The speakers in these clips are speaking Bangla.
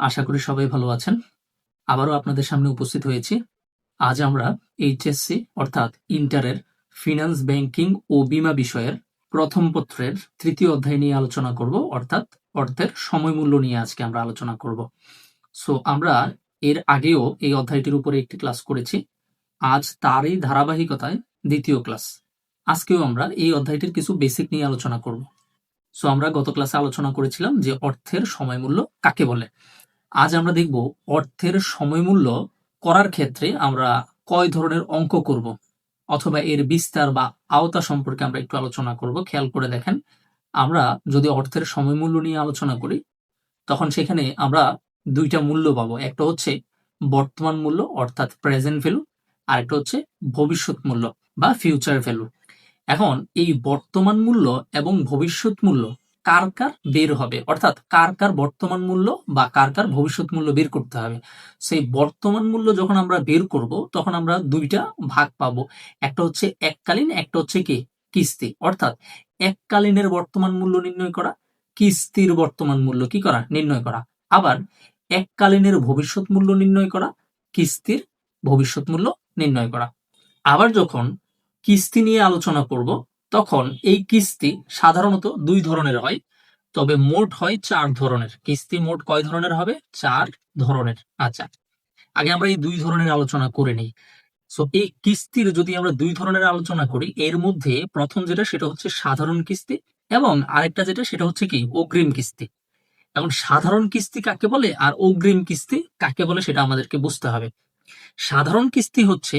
আশা করি সবাই ভালো আছেন। আবারও আপনাদের সামনে উপস্থিত হয়েছি। আজ আমরা এইচএসসি অর্থাৎ ইন্টারের ফিনান্স ব্যাংকিং ও বীমা বিষয়ের প্রথম পত্রের তৃতীয় অধ্যায় নিয়ে আলোচনা করব, অর্থাৎ অর্থের সময় মূল্য নিয়ে আজকে আমরা আলোচনা করব। সো আমরা এর আগেও এই অধ্যায়টির উপরে একটি ক্লাস করেছি। আজ তারই ধারাবাহিকতায় দ্বিতীয় ক্লাস। আজকেও আমরা এই অধ্যায়টির কিছু বেসিক নিয়ে আলোচনা করব। সো আমরা গত ক্লাসে আলোচনা করেছিলাম যে অর্থের সময় মূল্য কাকে বলে। আজ আমরা দেখব অর্থের সময় মূল্য করার ক্ষেত্রে আমরা কয় ধরনের অঙ্ক করব অথবা এর বিস্তার বা আওতা সম্পর্কে আমরা একটু আলোচনা করব। খেয়াল করে দেখেন, আমরা যদি অর্থের সময় মূল্য নিয়ে আলোচনা করি, তখন সেখানে আমরা দুইটা মূল্য পাবো। একটা হচ্ছে বর্তমান মূল্য, অর্থাৎ প্রেজেন্ট ভ্যালু আর একটা হচ্ছে ভবিষ্যৎ মূল্য বা ফিউচার ভ্যালু এখন এই বর্তমান মূল্য এবং ভবিষ্যৎ মূল্য কার কার বের হবে। অর্থাৎ কার কার বর্তমান মূল্য বা কার কার ভবিষ্যৎ মূল্য বের করতে হবে। সেই বর্তমান মূল্য যখন আমরা বের করব তখন আমরা দুইটা ভাগ পাবো। একটা হচ্ছে এককালীন একটা হচ্ছে কি? কিস্তি। অর্থাৎ এককালীনের বর্তমান মূল্য নির্ণয় করা কিস্তির বর্তমান মূল্য কি করা? নির্ণয় করা। আবার এককালীনের ভবিষ্যৎ মূল্য নির্ণয় করা কিস্তির ভবিষ্যৎ মূল্য নির্ণয় করা। আবার যখন কিস্তি নিয়ে আলোচনা করব তখন এই কিস্তি সাধারণত দুই ধরনের হয়। তবে মোট হয় চার ধরনের। কিস্তি মোট কয় ধরনের হবে? চার ধরনের। আচ্ছা আগে আমরা এই দুই ধরনের আলোচনা করে নিই। সো এই কিস্তির যদি আমরা দুই ধরনের আলোচনা করি, এর মধ্যে প্রথম যেটা, সেটা হচ্ছে সাধারণ কিস্তি এবং আরেকটা যেটা, সেটা হচ্ছে কি? অগ্রিম কিস্তি। এখন সাধারণ কিস্তি কাকে বলে আর অগ্রিম কিস্তি কাকে বলে, সেটা আমাদেরকে বুঝতে হবে। সাধারণ কিস্তি হচ্ছে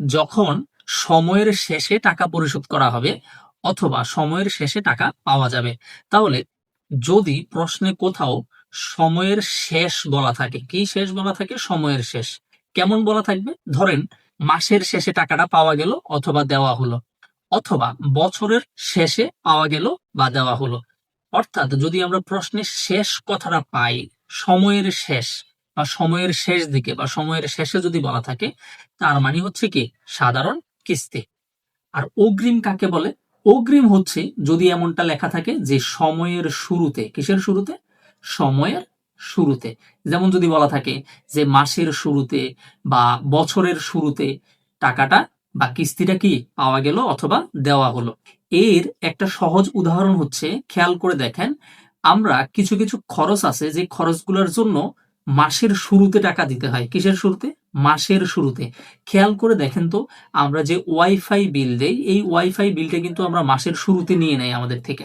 যখন সময়ের শেষে টাকা পরিশোধ করা হবে অথবা সময়ের শেষে টাকা পাওয়া যাবে। তাহলে যদি প্রশ্নে কোথাও সময়ের শেষ বলা থাকে, কি শেষ বলা থাকে? সময়ের শেষ। কেমন বলা থাকবে? ধরেন মাসের শেষে টাকাটা পাওয়া গেল অথবা দেওয়া হলো, অথবা বছরের শেষে পাওয়া গেল বা দেওয়া হলো। অর্থাৎ যদি আমরা প্রশ্নের শেষ কথাটা পাই, সময়ের শেষ বা সময়ের শেষ দিকে বা সময়ের শেষে যদি বলা থাকে, তার মানে হচ্ছে কি? সাধারণ কিস্তি। আর অগ্রিম কাকে বলে? অগ্রিম হচ্ছে যদি এমনটা লেখা থাকে যে সময়ের শুরুতে। কিসের শুরুতে? সময়ের শুরুতে। যেমন যদি বলা থাকে যে মাসের শুরুতে বা বছরের শুরুতে টাকাটা বা কিস্তিটা কি পাওয়া গেল অথবা দেওয়া হলো। এর একটা সহজ উদাহরণ হচ্ছে, খেয়াল করে দেখেন, আমরা কিছু কিছু খরচ আছে যে খরচগুলোর জন্য মাসের শুরুতে টাকা দিতে হয়। কিসের শুরুতে? মাসের শুরুতে। খেয়াল করে দেখেন তো, আমরা যে ওয়াইফাই বিল দেই, এই ওয়াইফাই বিলটা কিন্তু আমরা মাসের শুরুতে নিয়ে নেই আমাদের থেকে।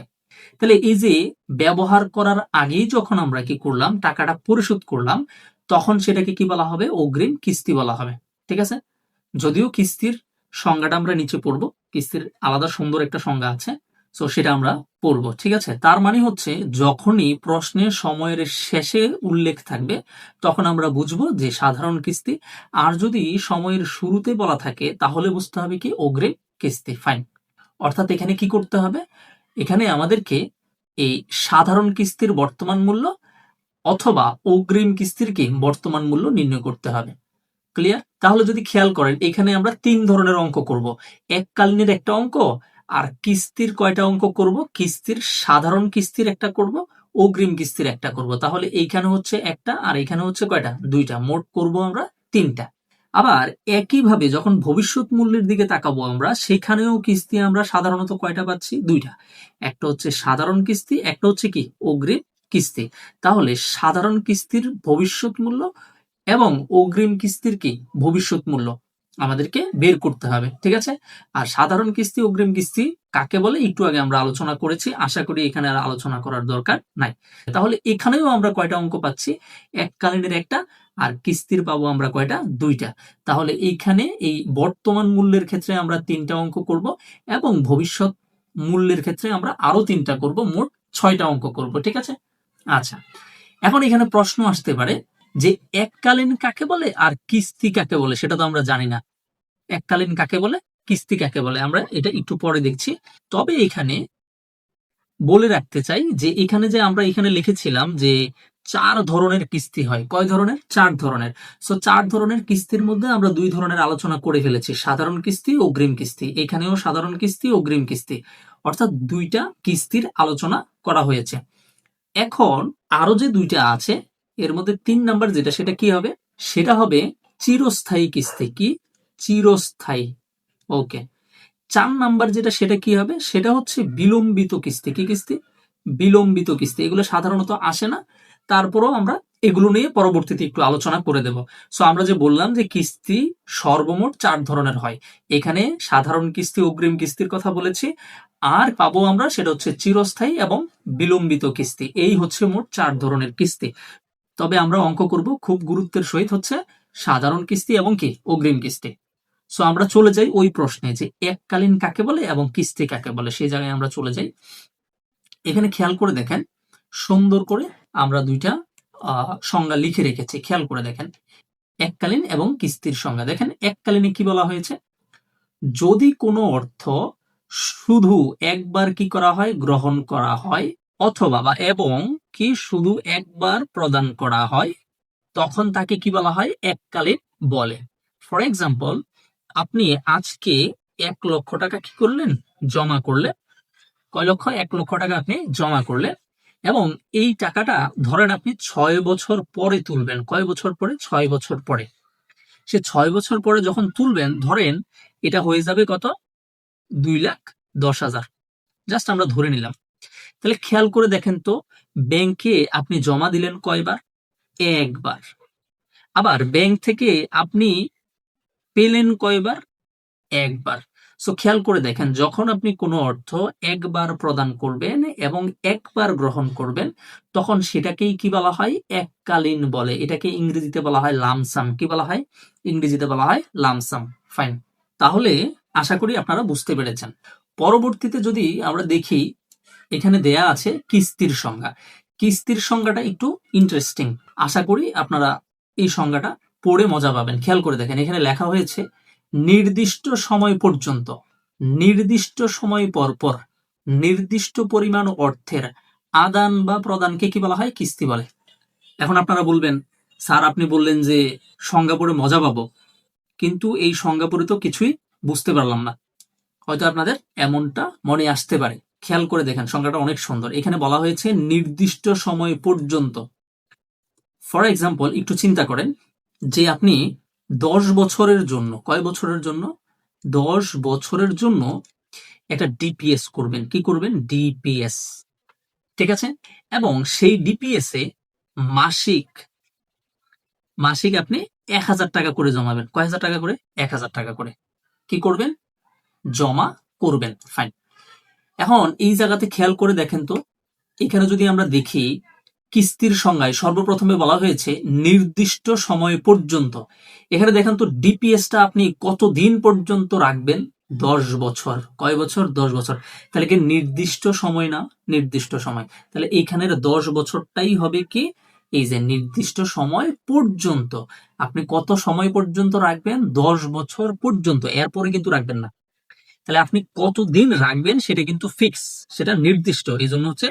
তাহলে এই যে ব্যবহার করার আগেই যখন আমরা কি করলাম, টাকাটা পরিশোধ করলাম, তখন সেটাকে কি বলা হবে? অগ্রিম কিস্তি বলা হবে। ঠিক আছে? যদিও কিস্তির সংজ্ঞাটা আমরা নিচে পড়ব। কিস্তির আলাদা সুন্দর একটা সংজ্ঞা আছে। তো সেটা আমরা পড়ব, ঠিক আছে? তার মানে হচ্ছে, যখনই প্রশ্নের সময়ের শেষে উল্লেখ থাকবে, তখন আমরা বুঝব যে সাধারণ কিস্তি, আর যদি সময়ের শুরুতে বলা থাকে, তাহলে বুঝতে হবে কি? অগ্রিম কিস্তি ফাইন অর্থাৎ এখানে কি করতে হবে? এখানে আমাদেরকে এই সাধারণ কিস্তির বর্তমান মূল্য অথবা অগ্রিম কিস্তির কি বর্তমান মূল্য নির্ণয় করতে হবে। ক্লিয়ার তাহলে যদি খেয়াল করেন, এখানে আমরা তিন ধরনের অঙ্ক করব। এককালীনের একটা অঙ্ক আর কিস্তির কয়টা অঙ্ক করব? কিস্তির সাধারণ কিস্তির একটা করব, অগ্রিম কিস্তির একটা করব। তাহলে এইখানে হচ্ছে একটা আর এখানে হচ্ছে কয়টা? দুইটা। মোট করব আমরা তিনটা। আবার একইভাবে যখন ভবিষ্যৎ মূল্যের দিকে তাকাবো আমরা, সেখানেও কিস্তি আমরা সাধারণত কয়টা পাচ্ছি? দুইটা। একটা হচ্ছে সাধারণ কিস্তি, একটা হচ্ছে কি? অগ্রিম কিস্তি। তাহলে সাধারণ কিস্তির ভবিষ্যৎ মূল্য এবং অগ্রিম কিস্তির কি? ভবিষ্যৎ মূল্য। আমাদেরকে বের করতে হবে, ঠিক আছে? আর সাধারণ কিস্তি, অগ্রিম কিস্তি কাকে বলে? একটু আগে আমরা আলোচনা করেছি, আশা করি এখানে আর আলোচনা করার দরকার নাই। তাহলে এখানেও আমরা কয়টা অঙ্ক পাচ্ছি? এককালীনের একটা আর কিস্তির পাবো আমরা কয়টা? দুইটা। তাহলে এইখানে এই বর্তমান মূল্যের ক্ষেত্রে আমরা তিনটা অঙ্ক করব এবং ভবিষ্যৎ মূল্যের ক্ষেত্রে আমরা আরও তিনটা করব, মোট ছয়টা অঙ্ক করব, ঠিক আছে? আচ্ছা এখন এখানে প্রশ্ন আসতে পারে যে এককালীন কাকে বলে আর কিস্তি কাকে বলে সেটা তো আমরা জানি না। এককালীন কাকে বলে, কিস্তি কাকে বলে, আমরা এটা একটু পরে দেখছি। তবে এখানে বলে রাখতে চাই যে এখানে যে আমরা এখানে লিখেছিলাম যে চার ধরনের কিস্তি হয়। কয় ধরনের? চার ধরনের। সো চার ধরনের কিস্তির মধ্যে আমরা দুই ধরনের আলোচনা করে ফেলেছি। সাধারণ কিস্তি অগ্রিম কিস্তি। এখানেও সাধারণ কিস্তি অগ্রিম কিস্তি। অর্থাৎ দুইটা কিস্তির আলোচনা করা হয়েছে। এখন আরও যে দুইটা আছে এর মধ্যে তিন নাম্বার যেটা, সেটা কি হবে? সেটা হবে চিরস্থায়ী কিস্তি। কি? চিরস্থায়ী। ওকে। চার নাম্বার যেটা, সেটা কি হবে? সেটা হচ্ছে বিলম্বিত কিস্তি। কি কিস্তি? বিলম্বিত কিস্তি। এগুলো সাধারণত আসে না। তারপরেও আমরা এগুলো নিয়ে পরবর্তীতে একটু আলোচনা করে দেব। সো আমরা যে বললাম যে কিস্তি সর্বমোট চার ধরনের হয়। এখানে সাধারণ কিস্তি, অগ্রিম কিস্তির কথা বলেছি। আর পাবো আমরা, সেটা হচ্ছে চিরস্থায়ী এবং বিলম্বিত কিস্তি। এই হচ্ছে মোট চার ধরনের কিস্তি। তবে আমরা অঙ্ক করব খুব গুরুত্বের সহিত হচ্ছে সাধারণ কিস্তি এবং কি? অগ্রিম কিস্তি। সো আমরা চলে যাই ওই প্রশ্নে যে এককালীন কাকে বলে এবং কিস্তি কাকে বলে, সেই জায়গায় আমরা চলে যাই। এখানে খেয়াল করে দেখেন, সুন্দর করে আমরা দুইটা সংজ্ঞা লিখে রেখেছি। খেয়াল করে দেখেন, এককালীন এবং কিস্তির সংজ্ঞা। দেখেন, এককালীনে কি বলা হয়েছে? যদি কোনো অর্থ শুধু একবার কি করা হয়, গ্রহণ করা হয় অথবা বা এবং কি শুধু একবার প্রদান করা হয়, তখন তাকে কি বলা হয়? এককালীন বলে। ফর এক্সাম্পল আপনি আজকে এক লক্ষ টাকা কি করলেন? জমা করলেন। কয় লক্ষ? এক লক্ষ টাকা আপনি জমা করলেন এবং এই টাকাটা ধরেন আপনি ছয় বছর পরে তুলবেন। কয় বছর পরে? ছয় বছর পরে। সে ছয় বছর পরে যখন তুলবেন, ধরেন এটা হয়ে যাবে কত? দুই লাখ দশ হাজার। জাস্ট আমরা ধরে নিলাম। তাহলে খেয়াল করে দেখেন তো, ব্যাংকে আপনি জমা দিলেন কয়বার? একবার। আবার ব্যাংক থেকে আপনি পেলেন কয়বার? একবার। সো খেয়াল করে দেখেন, যখন আপনি কোনো অর্থ একবার প্রদান করবেন এবং একবার গ্রহণ করবেন, তখন সেটাকেই কি বলা হয়? এককালীন বলে। এটাকে ইংরেজিতে বলা হয় লামসাম। কি বলা হয়? ইংরেজিতে বলা হয় লামসাম। ফাইন তাহলে আশা করি আপনারা বুঝতে পেরেছেন। পরবর্তীতে যদি আমরা দেখি এখানে দেয়া আছে কিস্তির সংজ্ঞা। কিস্তির সংজ্ঞাটা একটু ইন্টারেস্টিং আশা করি আপনারা এই সংজ্ঞাটা পড়ে মজা পাবেন। খেয়াল করে দেখেন, এখানে লেখা হয়েছে, নির্দিষ্ট সময় পর্যন্ত, নির্দিষ্ট সময় পর পর, নির্দিষ্ট পরিমাণ অর্থের আদান বা প্রদানকে কি বলা হয়? কিস্তি বলে। এখন আপনারা বলবেন, স্যার, আপনি বললেন যে সংজ্ঞা পড়ে মজা পাবো। কিন্তু এই সংজ্ঞা পড়ে তো কিছুই বুঝতে পারলাম না। হয়তো আপনাদের এমনটা মনে আসতে পারে। খেয়াল করে দেখেন, সংখ্যাটা অনেক সুন্দর। এখানে বলা হয়েছে নির্দিষ্ট সময় পর্যন্ত। ফর এক্সাম্পল একটু চিন্তা করেন যে আপনি দশ বছরের জন্য, কয় বছরের জন্য? দশ বছরের জন্য একটা ডিপিএস করবেন। কি করবেন? ডিপিএস ঠিক আছে? এবং সেই ডিপিএস এ মাসিক মাসিক আপনি এক হাজার টাকা করে জমাবেন। কয় হাজার টাকা করে? এক হাজার টাকা করে। কি করবেন? জমা করবেন। ফাইন এখন এই জায়গাতে খেয়াল করে দেখেন তো, এখানে যদি আমরা দেখি, কিস্তির সংজ্ঞায় সর্বপ্রথমে বলা হয়েছে নির্দিষ্ট সময় পর্যন্ত। এখানে দেখেন তো ডিপিএসটা আপনি কতদিন পর্যন্ত রাখবেন? দশ বছর। কয় বছর? দশ বছর। তাহলে কি নির্দিষ্ট সময় না? নির্দিষ্ট সময়। তাহলে এইখানের দশ বছরটাই হবে কি? এই যে নির্দিষ্ট সময় পর্যন্ত। আপনি কত সময় পর্যন্ত রাখবেন? দশ বছর পর্যন্ত। এরপরে কিন্তু রাখবেন না। তাহলে আপনি কতদিন রাখবেন সেটা কিন্তু ফিক্স সেটা নির্দিষ্ট। এই জন্য হচ্ছে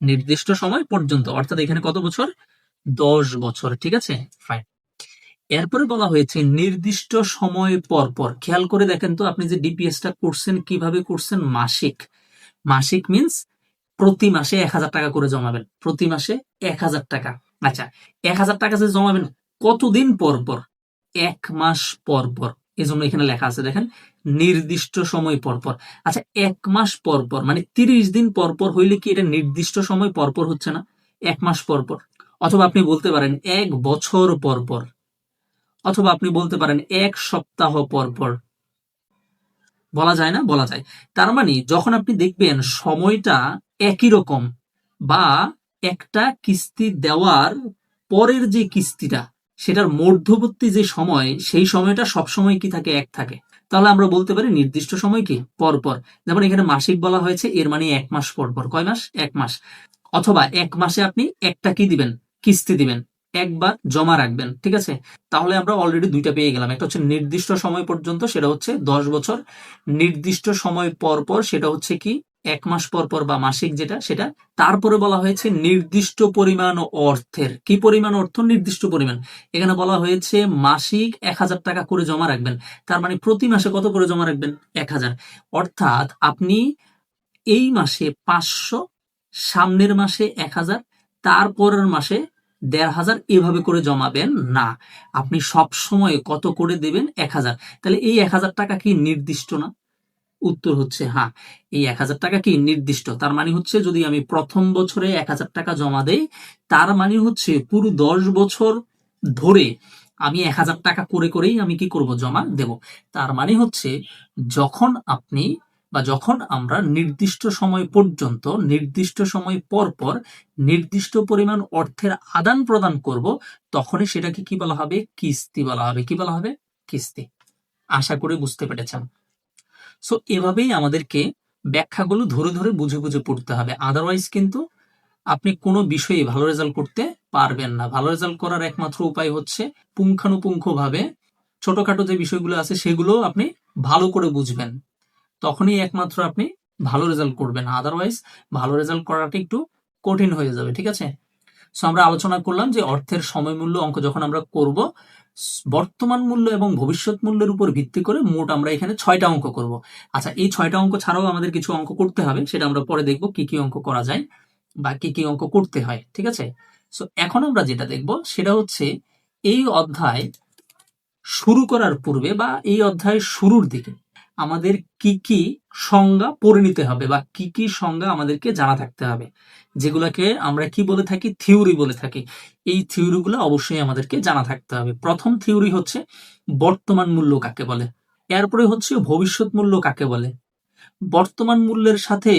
নির্দিষ্ট সময় পর্যন্ত। অর্থাৎ এখানে কত বছর? দশ বছর, ঠিক আছে? ফাইন এরপরে বলা হয়েছে নির্দিষ্ট সময় পর পর। খেয়াল করে দেখেন তো, আপনি যে ডিপিএসটা করছেন, কীভাবে করছেন? মাসিক। মাসিক মিন্স প্রতি মাসে এক হাজার টাকা করে জমাবেন। প্রতি মাসে এক হাজার টাকা। আচ্ছা এক হাজার টাকা যে জমাবেন, কতদিন পর পর? এক মাস পর পর। এই জন্য এখানে লেখা আছে, দেখেন নির্দিষ্ট সময় পর পর। আচ্ছা এক মাস পর পর মানে তিরিশ দিন পর পর হইলে কি এটা নির্দিষ্ট সময় পর পর হচ্ছে না? এক মাস পর পর। অথবা আপনি বলতে পারেন এক বছর পর পর। অথবা আপনি বলতে পারেন এক সপ্তাহ পর পর। বলা যায় না? বলা যায়। তার মানে যখন আপনি দেখবেন সময়টা একই রকম বা একটা কিস্তি দেওয়ার পরের যে কিস্তিটা, সেটার মধ্যবর্তী যে সময়, সেই সময়টা সবসময় কি থাকে? এক থাকে। তাহলে আমরা বলতে পারি নির্দিষ্ট সময় কি? পর পর যেমন এখানে মাসিক বলা হয়েছে, এর মানে এক মাস পরপর। পর কয় মাস? এক মাস। অথবা এক মাসে আপনি একটা কি দিবেন? কিস্তি দিবেন। একবার জমা রাখবেন, ঠিক আছে? তাহলে আমরা অলরেডি দুইটা পেয়ে গেলাম। একটা হচ্ছে নির্দিষ্ট সময় পর্যন্ত, সেটা হচ্ছে দশ বছর। নির্দিষ্ট সময় পর পর সেটা হচ্ছে কি? এক মাস পর পর বা মাসিক যেটা, সেটা। তারপরে বলা হয়েছে নির্দিষ্ট পরিমাণ অর্থের। কি পরিমাণ অর্থ? নির্দিষ্ট পরিমাণ। এখানে বলা হয়েছে মাসিক এক হাজার টাকা করে জমা রাখবেন। তার মানে প্রতি মাসে কত করে জমা রাখবেন? এক হাজার। অর্থাৎ আপনি এই মাসে পাঁচশো, সামনের মাসে এক হাজার, তারপরের মাসে দেড় হাজার এভাবে করে জমাবেন না। আপনি সব সময় কত করে দেবেন? এক হাজার। তাহলে এই এক হাজার টাকা কি নির্দিষ্ট না? উত্তর হচ্ছে হ্যাঁ এই এক হাজার টাকা কি নির্দিষ্ট? তার মানে হচ্ছে যদি আমি প্রথম বছরে এক হাজার টাকা জমা দেই, তার মানে হচ্ছে পুরো দশ বছর ধরে আমি এক হাজার টাকা করে করেই আমি কি করব? জমা দেব। তার মানে হচ্ছে যখন আপনি বা যখন আমরা নির্দিষ্ট সময় পর্যন্ত, নির্দিষ্ট সময় পর পর নির্দিষ্ট পরিমাণ অর্থের আদান প্রদান করব, তখনই সেটাকে কি বলা হবে? কিস্তি বলা হবে। কি বলা হবে? কিস্তি। আশা করি বুঝতে পেরেছেন। সো এভাবেই আমাদেরকে ব্যাখ্যাগুলো ধরে ধরে বুঝে বুঝে পড়তে হবে। আদারওয়াইজ কিন্তু আপনি কোনো বিষয়ে ভালো রেজাল্ট করতে পারবেন না। ভালো রেজাল্ট করার একমাত্র উপায় হচ্ছে পুঙ্খানুপুঙ্খভাবে ছোটখাটো যে বিষয়গুলো আছে সেগুলো আপনি ভালো করে বুঝবেন। তখনই একমাত্র আপনি ভালো রেজাল্ট করবেন। আদারওয়াইজ ভালো রেজাল্ট করাটা একটু কঠিন হয়ে যাবে, ঠিক আছে? সো আমরা আলোচনা করলাম যে অর্থের সময় মূল্য অঙ্ক যখন আমরা করব বর্তমান মূল্য এবং ভবিষ্যৎ মূল্যের উপর ভিত্তি করে মোট আমরা এখানে ছয়টা অঙ্ক করব। আচ্ছা এই ছয়টা অঙ্ক ছাড়াও আমাদের কিছু অঙ্ক করতে হবে, সেটা আমরা পরে দেখব কি কি অঙ্ক করা যায় বা কি কি অঙ্ক করতে হয়, ঠিক আছে? সো এখন আমরা যেটা দেখব সেটা হচ্ছে এই অধ্যায় শুরু করার পূর্বে বা এই অধ্যায় শুরুর দিকে আমাদের কি কি সংজ্ঞা পড়ে নিতে হবে বা কি কি সংজ্ঞা আমাদেরকে জানা থাকতে হবে। যেগুলোকে আমরা কি বলে থাকি? থিওরি বলে থাকি। এই থিওরিগুলো অবশ্যই আমাদেরকে জানা থাকতে হবে। প্রথম থিওরি হচ্ছে বর্তমান মূল্য কাকে বলে? এরপরে হচ্ছে ভবিষ্যৎ মূল্য কাকে বলে? বর্তমান মূল্যের সাথে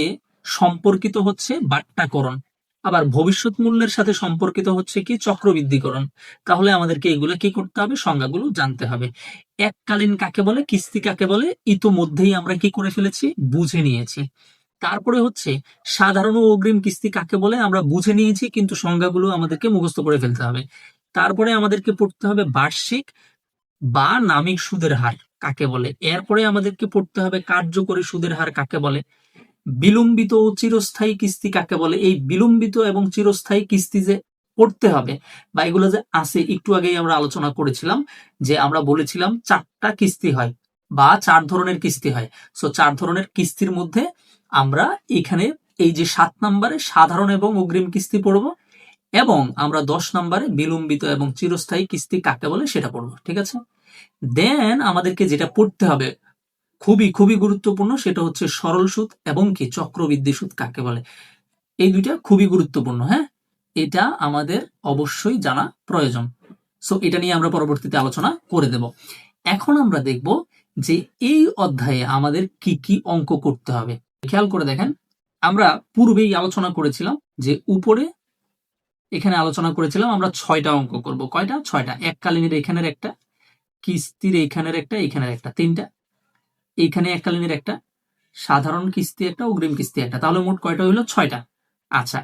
সম্পর্কিত হচ্ছে বাট্টাকরণ। আবার ভবিষ্যৎ মূল্যের সাথে সম্পর্কিত হচ্ছে কি চক্রবৃদ্ধিকরণ। তাহলে আমাদেরকে এগুলো কি করতে হবে? সংজ্ঞাগুলো জানতে হবে। এককালীন কাকে বলে? কিস্তি কাকে বলে? ইতোমধ্যেই আমরা কি করে ফেলেছি? বুঝে নিয়েছি। তারপরে হচ্ছে, সাধারণ অগ্রিম কিস্তি কাকে বলে? আমরা বুঝে নিয়েছি, কিন্তু সংজ্ঞাগুলো আমাদেরকে মুখস্থ করে ফেলতে হবে। তারপরে আমাদেরকে পড়তে হবে বার্ষিক বা নামিক সুদের হার কাকে বলে? এরপরে আমাদেরকে পড়তে হবে কার্যকরী সুদের হার কাকে বলে? বিলম্বিত ও চিরস্থায়ী কিস্তি কাকে বলে? এই বিলম্বিত এবং চিরস্থায়ী কিস্তি যে করতে হবে বা এগুলো যে আছে, একটু আগেই আমরা আলোচনা করেছিলাম যে আমরা বলেছিলাম চারটা কিস্তি হয় বা চার ধরনের কিস্তি হয়। সো চার ধরনের কিস্তির মধ্যে আমরা এখানে এই যে সাত নম্বরে সাধারণ এবং অগ্রিম কিস্তি পড়ব এবং আমরা দশ নম্বরে বিলম্বিত এবং চিরস্থায়ী কিস্তি কাকে বলে সেটা পড়ব। ঠিক আছে? দেন আমাদেরকে যেটা পড়তে হবে খুবই খুবই গুরুত্বপূর্ণ, সেটা হচ্ছে সরল সুদ এবং কি চক্রবৃদ্ধি সুদ কাকে বলে? এই দুইটা খুবই গুরুত্বপূর্ণ হ্যাঁ? এটা আমাদের অবশ্যই জানা প্রয়োজন। সো এটা নিয়ে আমরা পরবর্তীতে আলোচনা করে দেব। এখন আমরা দেখব যে এই অধ্যায়ে আমাদের কি কি অঙ্ক করতে হবে। খেয়াল করে দেখেন, আমরা পূর্বেই আলোচনা করেছিলাম যে উপরে এখানে আলোচনা করেছিলাম, আমরা ছয়টা অঙ্ক করব। কয়টা? ছয়টা। এককালীনের এখানের একটা, কিস্তির এইখানের একটা এইখানের একটা। তিনটা। এইখানে এককালীনের একটা সাধারণ কিস্তি, একটা অগ্রিম কিস্তি, একটা। তাহলে মোট কয়টা হইল? ছয়টা। আচ্ছা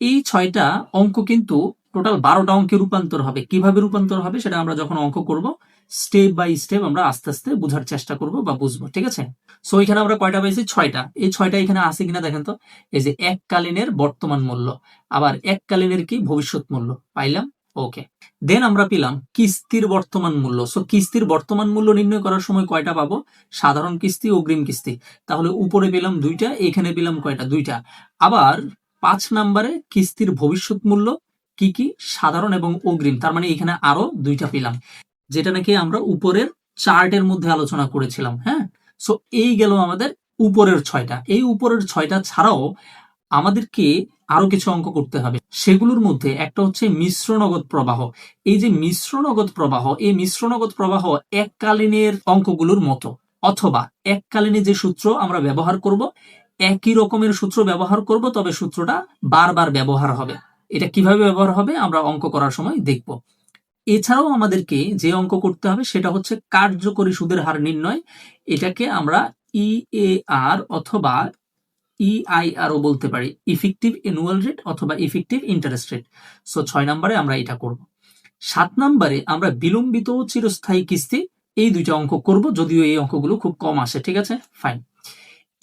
এই ছয়টা অঙ্ক কিন্তু টোটাল বারোটা অঙ্কে রূপান্তর হবে। কীভাবে রূপান্তর হবে সেটা আমরা যখন অঙ্ক করব, স্টেপ বাই স্টেপ আমরা আস্তে আস্তে বোঝার চেষ্টা করব বা বুঝব, ঠিক আছে? সো এখানে আমরা কয়টা পাইছি ছয়টা। এই ছয়টা এখানে আছে কিনা দেখেন তো? এই যে এককালীনের বর্তমান মূল্য, আবার এককালীনের কি? ভবিষ্যৎ মূল্য। পাইলাম? ওকে দেন আমরা পেলাম কিস্তির বর্তমান মূল্য। সো কিস্তির বর্তমান মূল্য নির্ণয় করার সময় কয়টা পাবো? সাধারণ কিস্তি, অগ্রিম কিস্তি। তাহলে উপরে পেলাম দুইটা, এখানে পেলাম কয়টা? দুইটা। আবার পাঁচ নাম্বারে কিস্তির ভবিষ্যৎ মূল্য কি কি? সাধারণ এবং অগ্রিম। তার মানে এখানে আরও দুইটা পেলাম। যেটা নাকি আমরা উপরের চার্টের মধ্যে আলোচনা করেছিলাম হ্যাঁ? সো এই গেল আমাদের উপরের ছয়টা। এই উপরের ছয়টা ছাড়াও আমাদেরকে আরও কিছু অঙ্ক করতে হবে। সেগুলোর মধ্যে একটা হচ্ছে মিশ্র নগদ প্রবাহ। এই যে মিশ্র নগদ প্রবাহ, এই মিশ্র নগদ প্রবাহ এককালীনের অঙ্কগুলোর মতো। অথবা এককালীনে যে সূত্র আমরা ব্যবহার করব, একই রকমের সূত্র ব্যবহার করব, তবে সূত্রটা বারবার ব্যবহার হবে। এটা কীভাবে ব্যবহার হবে আমরা অঙ্ক করার সময় দেখব। এছাড়াও আমাদেরকে যে অঙ্ক করতে হবে সেটা হচ্ছে কার্যকরী সুদের হার নির্ণয়। এটাকে আমরা ইএআর অথবা ইআইআরও বলতে পারি ইফেক্টিভ অ্যানুয়াল রেট অথবা ইফেক্টিভ ইন্টারেস্ট রেট সো ছয় নম্বরে আমরা এটা করব। সাত নম্বরে আমরা বিলম্বিত চিরস্থায়ী কিস্তি, এই দুইটা অঙ্ক করব, যদিও এই অঙ্কগুলো খুব কম আসে, ঠিক আছে? ফাইন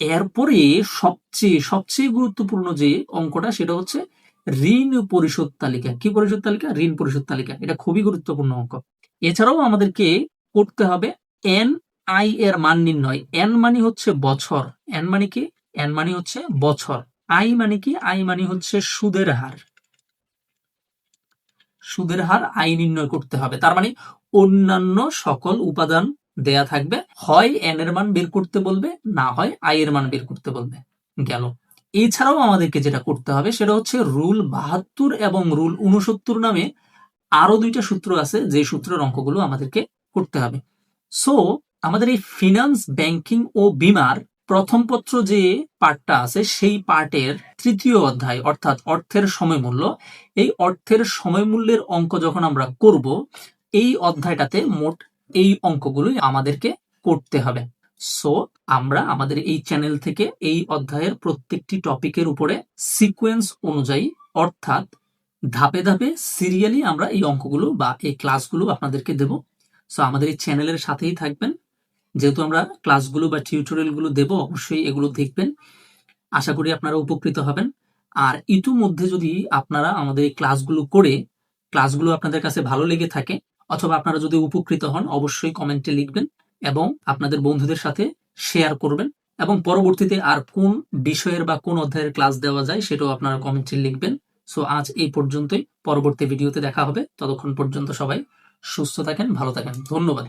এরপরে সবচেয়ে সবচেয়ে গুরুত্বপূর্ণ যে অঙ্কটা, সেটা হচ্ছে ঋণ পরিশোধ তালিকা। কি পরিশোধ তালিকা? ঋণ পরিশোধ তালিকা। এটা খুবই গুরুত্বপূর্ণ অঙ্ক। এছাড়াও আমাদেরকে করতে হবে এন আই এর মান নির্ণয়। এন মানে হচ্ছে বছর। এন মানে কি? এন মানে হচ্ছে বছর। আই মানে কি? আই মানে হচ্ছে সুদের হার। সুদের হার আই নির্ণয় করতে হবে। তার মানে অন্যান্য সকল উপাদান দেয়া থাকবে। হয় এন এর মান বের করতে বলবে, না হয় আই এর মান বের করতে বলবে। গেল। এছাড়াও আমাদেরকে যেটা করতে হবে, সেটা হচ্ছে রুল বাহাত্তর এবং রুল উনসত্তর নামে আরও দুইটা সূত্র আছে, যে সূত্রের অঙ্কগুলো আমাদেরকে করতে হবে। সো আমাদের এই ফিনান্স ব্যাংকিং ও বিমার প্রথম পত্র যে পার্টটা আছে, সেই পার্টের তৃতীয় অধ্যায়, অর্থাৎ অর্থের সময় মূল্য এই অর্থের সময় মূল্যের অঙ্ক যখন আমরা করব, এই অধ্যায়টাতে মোট এই অঙ্কগুলোই আমাদেরকে করতে হবে। সো আমরা আমাদের এই চ্যানেল থেকে এই অধ্যায়ের প্রত্যেকটি টপিকের উপরে সিকোয়েন্স অনুযায়ী, অর্থাৎ ধাপে ধাপে সিরিয়ালি আমরা এই অঙ্কগুলো বা এই ক্লাসগুলো আপনাদেরকে দেব। সো আমাদের এই চ্যানেলের সাথেই থাকবেন। যেহেতু আমরা ক্লাসগুলো বা টিউটোরিয়ালগুলো দেব, অবশ্যই এগুলো দেখবেন। আশা করি আপনারা উপকৃত হবেন। আর ইতিমধ্যে যদি আপনারা আমাদের ক্লাসগুলো করে ক্লাসগুলো আপনাদের কাছে ভালো লেগে থাকে, অথবা আপনারা যদি উপকৃত হন, অবশ্যই কমেন্টে লিখবেন এবং আপনাদের বন্ধুদের সাথে শেয়ার করবেন এবং পরবর্তীতে আর কোন বিষয়ের বা কোন অধ্যায়ের ক্লাস দেওয়া যায়, সেটাও আপনারা কমেন্টে লিখবেন। সো আজ এই পর্যন্তই। পরবর্তী ভিডিওতে দেখা হবে। ততক্ষণ পর্যন্ত সবাই সুস্থ থাকেন, ভালো থাকেন। ধন্যবাদ।